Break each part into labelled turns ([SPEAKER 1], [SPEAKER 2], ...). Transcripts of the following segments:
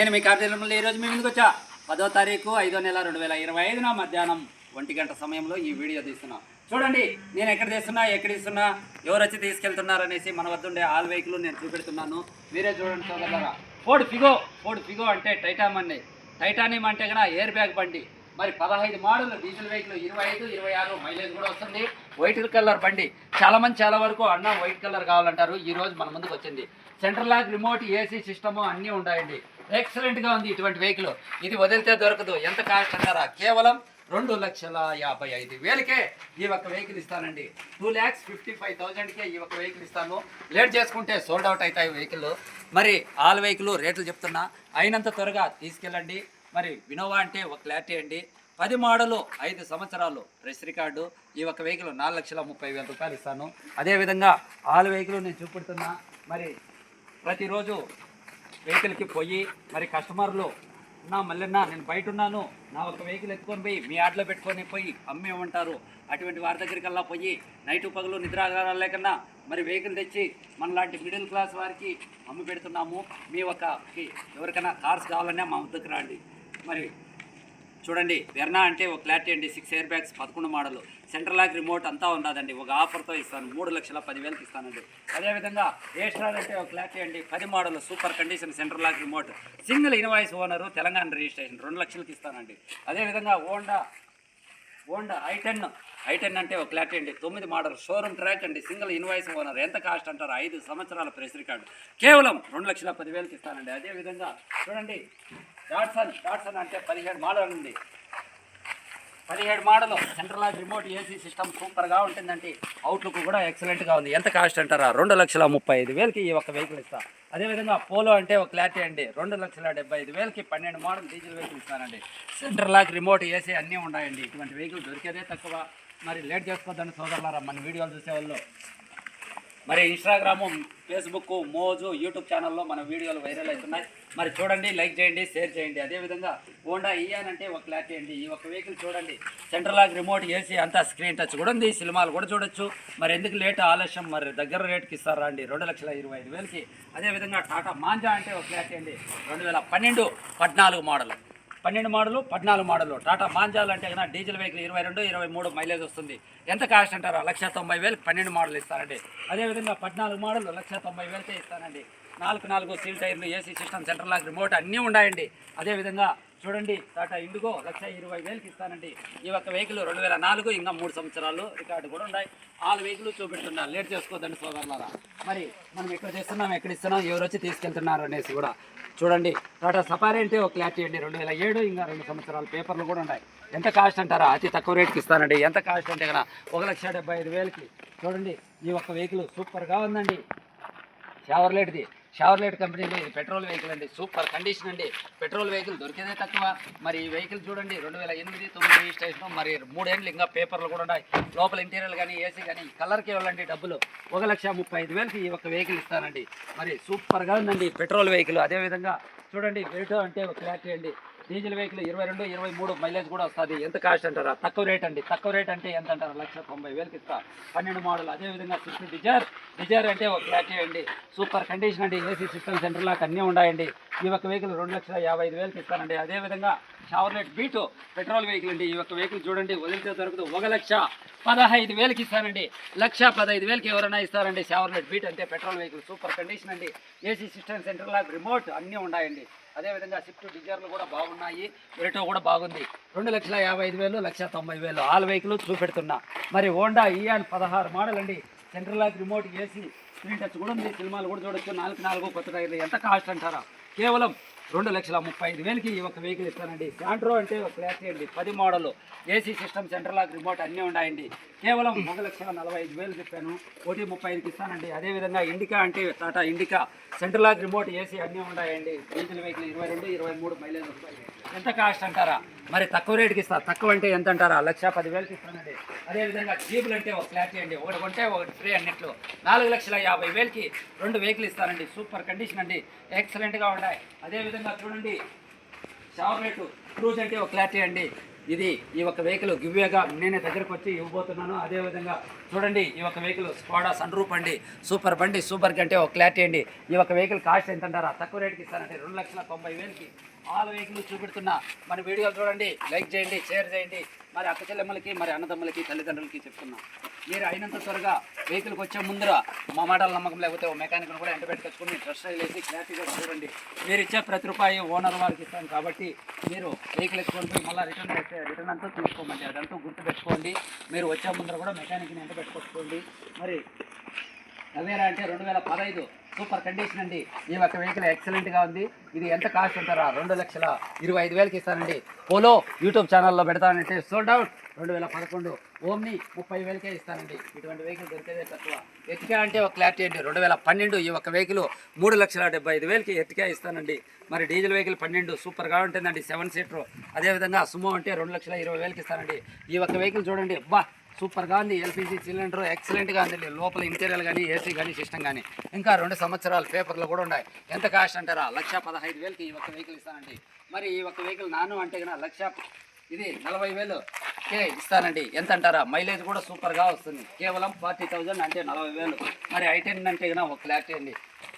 [SPEAKER 1] నేను మీ కార్తీకంలో ఈరోజు మీ ముందుకు వచ్చా. పదో తారీఖు ఐదో నెల రెండు వేల ఇరవై ఐదున మధ్యాహ్నం ఒంటి గంట సమయంలో ఈ వీడియో తీస్తున్నా. చూడండి నేను ఎక్కడ తీస్తున్నా ఎక్కడ ఇస్తున్నా ఎవరు వచ్చి తీసుకెళ్తున్నారు అనేసి మన వద్ద ఉండే ఆల్ వెహికల్ నేను చూపెడుతున్నాను. మీరే చూడండి సోదరులారా. ఫోర్డ్ ఫిగో ఫోర్డ్ ఫిగో అంటే టైటామ్ అండి. టైటానియం అంటే కన్నా ఎయిర్ బ్యాగ్ బండి. మరి పదహైదు మోడల్ డీజిల్ వెహికల్ ఇరవై ఐదు ఇరవై ఆరు మైలేజ్ కూడా వస్తుంది. వైట్ కలర్ బండి. చాలా మంది చాలా వరకు అన్న వైట్ కలర్ కావాలంటారు. ఈ రోజు మన ముందుకు వచ్చింది. Central lock remote AC system అన్నీ ఉంటాయండి ఎక్సలెంట్గా ఉంది ఇటువంటి వెహికల్ ఇది వదిలితే దొరకదు. ఎంత కాస్ట్ అంటారా కేవలం రెండు లక్షల యాభై ఐదు వేలకే ఈ ఒక్క వెహికల్ ఇస్తానండి. టూ ల్యాక్స్ ఫిఫ్టీ ఫైవ్ థౌజండ్కే ఈ ఒక్క వెహికల్ ఇస్తాను. లేట్ చేసుకుంటే సోల్డ్ అవుట్ అవుతాయి వెహికల్ మరి ఆల్ వెహికల్ రేట్లు చెప్తున్నా. అయినంత త్వరగా తీసుకెళ్ళండి. మరి వినోవా అంటే ఒక క్లారిటీ అండి. పది మోడలు ఐదు సంవత్సరాలు ప్రెస్ రికార్డు ఈ ఒక్క వెహికల్ నాలుగు లక్షల ముప్పై వేల రూపాయలు ఇస్తాను. అదేవిధంగా ఆల్ వెహికల్ నేను చూపెడుతున్నా. మరి ప్రతిరోజు వెహికల్కి పోయి మరి కస్టమర్లు నా మల్లన్న నేను బయట ఉన్నాను నా ఒక వెహికల్ ఎత్తుకొని పోయి మీ ఆటలో పెట్టుకొని పోయి అమ్మేమంటారు అటువంటి వారి దగ్గరికల్లా పోయి నైట్ పగలు నిద్ర లేకన్నా మరి వెహికల్ తెచ్చి మనలాంటి మిడిల్ క్లాస్ వారికి అమ్మి పెడుతున్నాము. మీ ఒక ఎవరికైనా కార్స్ కావాలన్నా మా దగ్గర రండి. మరి చూడండి వెర్నా అంటే ఒక క్లారిటీ అండి సిక్స్ ఎయిర్ బ్యాగ్స్ పదకొండు మోడల్ సెంట్రల్ లాక్ రిమోట్ అంతా ఉండదండి. ఒక ఆఫర్తో ఇస్తాను. మూడు లక్షల పదివేలకి ఇస్తానండి. అదేవిధంగా ఏస్ట్రాల్ అంటే ఒక క్లారిటీ అండి పది model super condition central lock remote single invoice owner Telangana registration రెండు లక్షలకి ఇస్తానండి. అదేవిధంగా Honda Honda i ten i ten అంటే ఒక క్లారిటీ అండి. తొమ్మిది మోడల్ షోరూమ్ ట్రాక్ అండి. Single invoice owner. ఎంత కాస్ట్ అంటారు? ఐదు సంవత్సరాల ప్రెస్ రికార్డు. కేవలం రెండు లక్షల పదివేలకి ఇస్తానండి. అదేవిధంగా చూడండి డాట్సన్ డాట్సన్ అంటే పదిహేడు మోడల్ ఉంది పదిహేడు model central lock remote AC system సూపర్గా ఉంటుందండి అవుట్లుక్ కూడా ఎక్సలెంట్గా ఉంది. ఎంత కాస్ట్ అంటారా? రెండు లక్షల ముప్పై ఐదు వేలకి ఈ ఒక వెహికల్ ఇస్తా. అదేవిధంగా పోలో అంటే ఒక క్లారిటీ అండి. రెండు లక్షల డెబ్బై ఐదు వేలకి పన్నెండు మోడల్ డీజిల్ వెహికల్ ఇస్తానండి సెంట్రల్ లాక్ రిమోట్ ఏసీ అన్నీ ఉన్నాయండి. ఇటువంటి వెహికల్ దొరికేదే తక్కువ. మరి లేట్ చేసుకోవద్దండి సోదరులారా మన వీడియోలు చూసేవాళ్ళు మరి ఇన్స్టాగ్రాము ఫేస్బుక్ మోజు యూట్యూబ్ ఛానల్లో మన వీడియోలు వైరల్ అవుతున్నాయి. మరి చూడండి లైక్ చేయండి షేర్ చేయండి. అదేవిధంగా హోండా ఇయాన్ అంటే ఒక క్లారిటీ అండి ఈ ఒక వెహికల్ చూడండి. సెంట్రల్ లాగ్ రిమోట్ ఏసీ అంతా స్క్రీన్ టచ్ కూడా ఉంది. సినిమాలు కూడా చూడొచ్చు. మరి ఎందుకు లేట్ ఆలస్యం? మరి దగ్గర రేట్కి ఇస్తారా అండి? రెండు లక్షల ఇరవై ఐదు వేలకి. అదేవిధంగా టాటా మాంజా అంటే ఒక క్లారిటీ అండి రెండు వేల పన్నెండు పద్నాలుగు మోడల్. పన్నెండు మోడలు పద్నాలుగు మోడలు. టాటా మాంజాలు అంటే కదా డీజిల్ వెహికల్ ఇరవై రెండు ఇరవై మూడు మైలేజ్ వస్తుంది. ఎంత కాస్ట్ అంటారా? లక్ష తొంభై వేలు పన్నెండు మోడల్ ఇస్తానండి అదేవిధంగా పద్నాలుగు మోడల్ లక్ష తొంభై వేలకే ఇస్తానండి నాలుగు నాలుగు సీల్ టైర్లు AC system central lock remote అన్నీ ఉన్నాయండి అదేవిధంగా చూడండి టాటా ఇండిగో లక్ష ఇరవై వేలకి ఇస్తానండి. ఈ ఒక్క వెహికల్ రెండు వేల నాలుగు ఇంకా మూడు సంవత్సరాలు రికార్డు కూడా ఉన్నాయి. ఆరు వెహికల్ చూపెట్టున్నా లేట్ చేసుకోవద్దండి సోదరులారా. మరి మనం ఎక్కడ చేస్తున్నాం ఎక్కడ ఇస్తున్నాం ఎవరు వచ్చి తీసుకెళ్తున్నారు అనేసి కూడా చూడండి. టాటా సఫారీ అంటే ఒక క్లారిటీ అండి. రెండు వేల ఏడు ఇంకా రెండు సంవత్సరాల పేపర్లు కూడా ఉన్నాయి. ఎంత కాస్ట్ అంటారా? అతి తక్కువ రేట్కి ఇస్తానండి. ఎంత కాస్ట్ అంటే కదా ఒక లక్ష డెబ్బై ఐదు వేలకి చూడండి. ఈ ఒక్క వెహికల్ సూపర్గా ఉందండి. షవర్లెట్ది షవర్లైట్ కంపెనీలో ఇది పెట్రోల్ వెహికల్ అండి సూపర్ కండిషన్ అండి. పెట్రోల్ వెహికల్ దొరికేదే తక్కువ. మరి ఈ వెహికల్ చూడండి రెండు వేల ఎనిమిది తొమ్మిది రిజిస్ట్రేషన్ మరి మూడేళ్ళు ఇంకా పేపర్లు కూడా ఉన్నాయి. లోపల ఇంటీరియర్ కానీ ఏసీ కానీ కలర్కి ఇవ్వాలండి డబ్బులు. ఒక లక్ష ముప్పై ఐదు వేలకి ఈ ఒక వెహికల్ ఇస్తానండి. మరి సూపర్గా ఉందండి పెట్రోల్ వెహికల్. అదేవిధంగా చూడండి రేటు అంటే ఒక క్లారిటీ అండి. డీజిల్ వెహికల్ ఇరవై రెండు ఇరవై మూడు మైలేజ్ కూడా వస్తుంది. ఎంత కాస్ట్ అంటారా? తక్కువ రేట్ అండి. తక్కువ రేట్ అంటే ఎంత అంటారా? లక్ష తొంభై వేలకి ఇస్తా. పన్నెండు మోడల్ అదేవిధంగా స్విఫ్ట్ డిజైర్. డిజైర్ అంటే ఒక క్లారిటీ అండి. సూపర్ కండిషన్ అండి. ఏసీ సిస్టమ్ సెంటర్ లాక్ అన్నీ ఉన్నాయండి. ఈ యొక్క వెహికల్ రెండు లక్షల యాభై ఐదు వేలకి ఇస్తానండి. అదేవిధంగా షవర్లెట్ బీటు పెట్రోల్ వెహికల్ అండి. ఈ యొక్క వెహికల్ చూడండి. వదిలితే దొరకదు. ఒక లక్ష పదహైదు వేలకి ఇస్తానండి. లక్ష పదహైదు వేలకి ఎవరైనా ఇస్తారండి. షవర్లెట్ బీట్ అంటే పెట్రోల్ వెహికల్ సూపర్ కండిషన్ అండి. AC system centre lock remote అన్నీ ఉన్నాయండి. అదేవిధంగా స్విఫ్ట్ డిజైర్లు కూడా బాగున్నాయి. రేటో కూడా బాగుంది. రెండు లక్షల యాభై ఐదు వేలు లక్ష తొంభై వేలు. ఆల్ వెహికల్ చూపెడుతున్నా. మరి హోండా ఈఎన్ పదహారు మోడల్ అండి central lock remote AC screen touch కూడా ఉంది. సినిమాలు కూడా చూడొచ్చు. నాలుగు నాలుగు కొత్త టైర్లు. ఎంత కాస్ట్ అంటారా? కేవలం రెండు లక్షల ముప్పై ఐదు వేలకి ఈ ఒక వెహికల్ ఇస్తానండి. శాంట్రో అంటే ఒక క్లాస్ అండి పది model AC system central lock remote అన్నీ ఉన్నాయండి. కేవలం ఒక లక్ష నలభై ఐదు వేలు చెప్పాను. ఒకటి ముప్పై ఐదుకి ఇస్తానండి. అదేవిధంగా ఇండికా అంటే Tata Indica central lock remote AC అన్నీ ఉన్నాయండి. డీజిల్ వెహికల్ ఇరవై రెండు ఇరవై మూడు మైలేజ్ వస్తాయి ఎంత కాస్ట్ అంటారా? మరి తక్కువ రేటుకి ఇస్తా. తక్కువ అంటే ఎంత అంటారా? లక్ష పదివేలకి ఇస్తానండి. అదేవిధంగా జీబులు అంటే ఒక క్లారిటీ అండి ఒకటి కొంటే ఒకటి ఫ్రీ అన్నట్లు. నాలుగు లక్షల యాభై వేలకి రెండు వెహికల్ ఇస్తానండి. సూపర్ కండిషన్ అండి. ఎక్సలెంట్గా ఉన్నాయి. అదేవిధంగా చూడండి షవర్లెట్ క్రూజ్ అంటే ఒక క్లారిటీ అండి. ఇది ఈ ఒక వెహికల్ గివ్వేగా నేనే దగ్గరకు వచ్చి ఇవ్వబోతున్నాను. అదేవిధంగా చూడండి ఈ ఒక వెహికల్ స్కోడా సన్ రూప్ అండి. సూపర్ బండి సూపర్ కంటే ఒక క్లారిటీ అండి. ఈ ఒక వెహికల్ కాస్ట్ ఎంత అంటారా తక్కువ రేటుకి ఇస్తానంటే రెండు లక్షల తొంభై వేలకి. ఆల్ వెహికల్ చూపెడుతున్నా. మన వీడియోలు చూడండి లైక్ చేయండి షేర్ చేయండి. మరి అక్క చెల్లెమ్మలకి మరి అన్నదమ్ములకి తల్లిదండ్రులకి చెప్తున్నాం. మీరు అయినంత త్వరగా వెహికల్కి వచ్చే ముందర మా మాటల నమ్మకం లేకపోతే ఓ మెకానిక్ను కూడా ఎంట పెట్టుకొచ్చుకుని ట్రస్ట్ వేసి క్లారిటీగా చూడండి. మీరు ఇచ్చే ప్రతి రూపాయి ఓనర్ వారికి ఇస్తాను కాబట్టి మీరు వెహికల్ ఎత్తుకొని మళ్ళీ రిటర్న్ అయితే రిటర్న్ అంతా తీసుకోమండి. అదంతా గుర్తు పెట్టుకోండి. మీరు వచ్చే ముందర కూడా మెకానిక్ని ఎంట పెట్టుకోండి మరి అవేరా అంటే రెండు వేల పదహైదు సూపర్ కండిషన్ అండి. ఈ యొక్క వెహికల్ ఎక్సలెంట్గా ఉంది. ఇది ఎంత కాస్ట్ అంటారా? రెండు లక్షల ఇరవై ఐదు వేలకి ఇస్తానండి. పోలో యూట్యూబ్ ఛానల్లో పెడతానంటే సోల్డ్ అవుట్ రెండు వేల పదకొండు. ఓమ్ని ముప్పై వేలకే ఇస్తానండి. ఇటువంటి వెహికల్ దొరికేదే తక్కువ. ఎతికా అంటే ఒక క్లారిటీ అండి. రెండు వేల పన్నెండు ఈ ఒక వెహికల్ మూడు లక్షల డెబ్బై ఐదు వేలకి ఎతికా ఇస్తానండి. మరి డీజిల్ వెహికల్ పన్నెండు సూపర్గా ఉంటుందండి. Seven seater. అదేవిధంగా సుమో అంటే రెండు లక్షల ఇరవై వేలకి ఇస్తానండి. ఈ ఒక వెహికల్ చూడండి. బా సూపర్గా ఉంది. ఎల్పిజి సిలిండర్ ఎక్సలెంట్గా ఉంది. లోపల ఇంటీరియర్ కానీ ఏసీ కానీ సిస్టమ్ కానీ ఇంకా రెండు సంవత్సరాల పేపర్లు కూడా ఉన్నాయి. ఎంత కాస్ట్ అంటారా? లక్ష పదహైదు వేలకి ఈ ఒక్క వెహికల్ ఇస్తానండి. మరి ఈ ఒక్క వెహికల్ నాను అంటే కన్నా లక్ష ఇది నలభై వేలు కే ఇస్తానండి. ఎంత అంటారా? మైలేజ్ కూడా సూపర్గా వస్తుంది. కేవలం ఫార్టీ థౌజండ్ అంటే నలభై వేలు. మరి ఐటెన్ అంటే కన్నా ఒక క్లారిటీ అండి.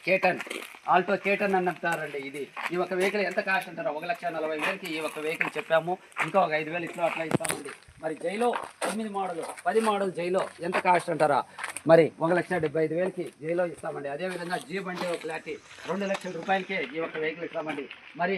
[SPEAKER 1] కేటన్. ఆల్టో కేటన్ అని అంటారండి ఇది. ఈ ఒక వెహికల్ ఎంత కాస్ట్ అంటారా? ఒక లక్ష నలభై వేలకి ఈ ఒక వెహికల్ చెప్పాము. ఇంకా ఒక ఐదు వేలు ఇట్లా అట్లా ఇస్తామండి. మరి జైలో తొమ్మిది మోడల్ పది మోడల్ జైలో ఎంత కాస్ట్ అంటారా? మరి ఒక లక్ష డెబ్బై ఐదు వేలకి జైలో ఇస్తామండి. అదేవిధంగా జీప్ అంటే ఒక క్లారిటీ రెండు లక్షల రూపాయలకే ఈ ఒక వెహికల్ ఇస్తామండి. మరి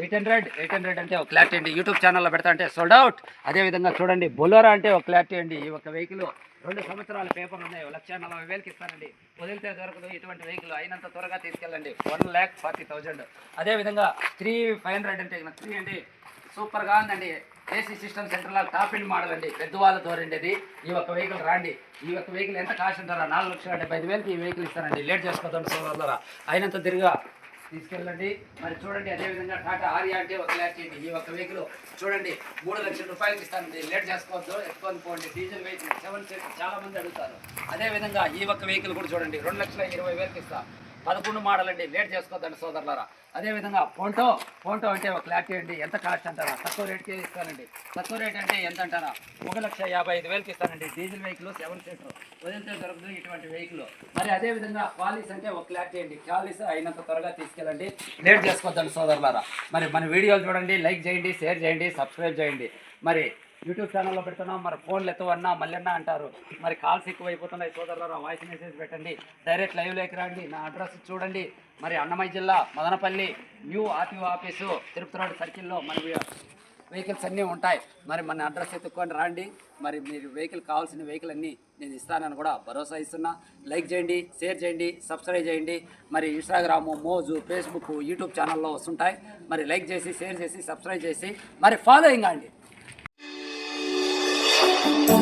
[SPEAKER 1] ఎయిట్ హండ్రెడ్ ఎయిట్ హండ్రెడ్ అంటే ఒక క్లారిటీ అండి. యూట్యూబ్ ఛానల్లో పెడతా అంటే సోల్డ్ అవుట్ అదేవిధంగా చూడండి బొలోరా అంటే ఒక క్లారిటీ అండి. ఈ ఒక వెహికల్ రెండు సంవత్సరాల పేపర్ ఉన్నాయి ఒక లక్ష నలభై వేలకి ఇస్తానండి. వదిలితే దొరకదు ఇటువంటి వెహికల్ అయినంత త్వరగా తీసుకెళ్ళండి. వన్ ల్యాక్ ఫార్టీ థౌజండ్ అదేవిధంగా త్రీ ఫైవ్ హండ్రెడ్ అంటే త్రీ అండి. సూపర్గా ఉందండి. ఏసీ సిస్టమ్ సెంటర్లో టాప్ ఎండ్ మోడల్ అండి. పెద్దవాళ్ళ దూరండి ఈ ఒక్క వెహికల్ రాండి. ఈ ఒక్క వెహికల్ ఎంత కాస్ట్ అంటారా? నాలుగు లక్షల డెబ్బై ఐదు వేలకి ఈ వెహికల్ ఇస్తానండి. లేట్ చేసుకోవద్దండి ద్వారా అయినంత తిరిగా తీసుకెళ్ళండి. మరి చూడండి అదేవిధంగా టాటా ఆర్యా అంటే ఒక ల్యాక్ చేయండి. ఈ ఒక్క వెహికల్ చూడండి మూడు లక్షల రూపాయలకి ఇస్తానండి లేట్ చేసుకోవద్దు ఎత్తుకొని పోండి. డీజిల్ వెహికల్ సెవెన్ సీట్ చాలా మంది అడుగుతారు. అదేవిధంగా ఈ ఒక్క వెహికల్ కూడా చూడండి రెండు లక్షల ఇరవై వేలకి ఇస్తాను పదకొండు మోడల్ అండి లేట్ చేసుకోవద్దండి సోదరులారా. అదేవిధంగా ఫోన్టో ఫోన్టో అంటే ఒక క్లారిటీ అండి ఎంత కాస్ట్ అంటారా? తక్కువ రేట్కి ఇస్తానండి. తక్కువ రేట్ అంటే ఎంత అంటారా ఒక లక్ష యాభై ఐదు వేలకి ఇస్తానండి. Diesel vehicle seven seater. వదిలితే దొరుకుతుంది ఇటువంటి వెహికల్. మరి అదేవిధంగా క్వాలిస్ అంటే ఒక క్లారిటీ అండి క్వాలిస్ అయినంత త్వరగా తీసుకెళ్ళండి. లేట్ చేసుకోవద్దండి సోదరులారా. మరి మన వీడియోలు చూడండి లైక్ చేయండి షేర్ చేయండి సబ్స్క్రైబ్ చేయండి. మరి యూట్యూబ్ ఛానల్లో పెడుతున్నాం మరి ఫోన్లు ఎత్తవన్నా మళ్ళీ అంటారు. మరి కాల్స్ ఎక్కువైపోతున్నాయి సోదరులారా వాయిస్ మెసేజ్ పెట్టండి. డైరెక్ట్ లైవ్ లేక రండి నా అడ్రస్ చూడండి. మరి అన్నమయ్య జిల్లా Madanapalle new RTO office Tirupati road సర్కిల్లో మన వెహికల్స్ అన్నీ ఉంటాయి. మరి మన అడ్రస్ ఎత్తుక్కొని రండి. మరి మీరు వెహికల్ కావాల్సిన వెహికల్ అన్నీ నేను ఇస్తానని కూడా భరోసా ఇస్తున్నా. లైక్ చేయండి షేర్ చేయండి సబ్స్క్రైబ్ చేయండి. మరి ఇన్స్టాగ్రాము మోజు ఫేస్బుక్ యూట్యూబ్ ఛానల్లో వస్తుంటాయి. మరి లైక్ చేసి షేర్ చేసి సబ్స్క్రైబ్ చేసి మరి ఫాలోయింగ్ అండి. Oh,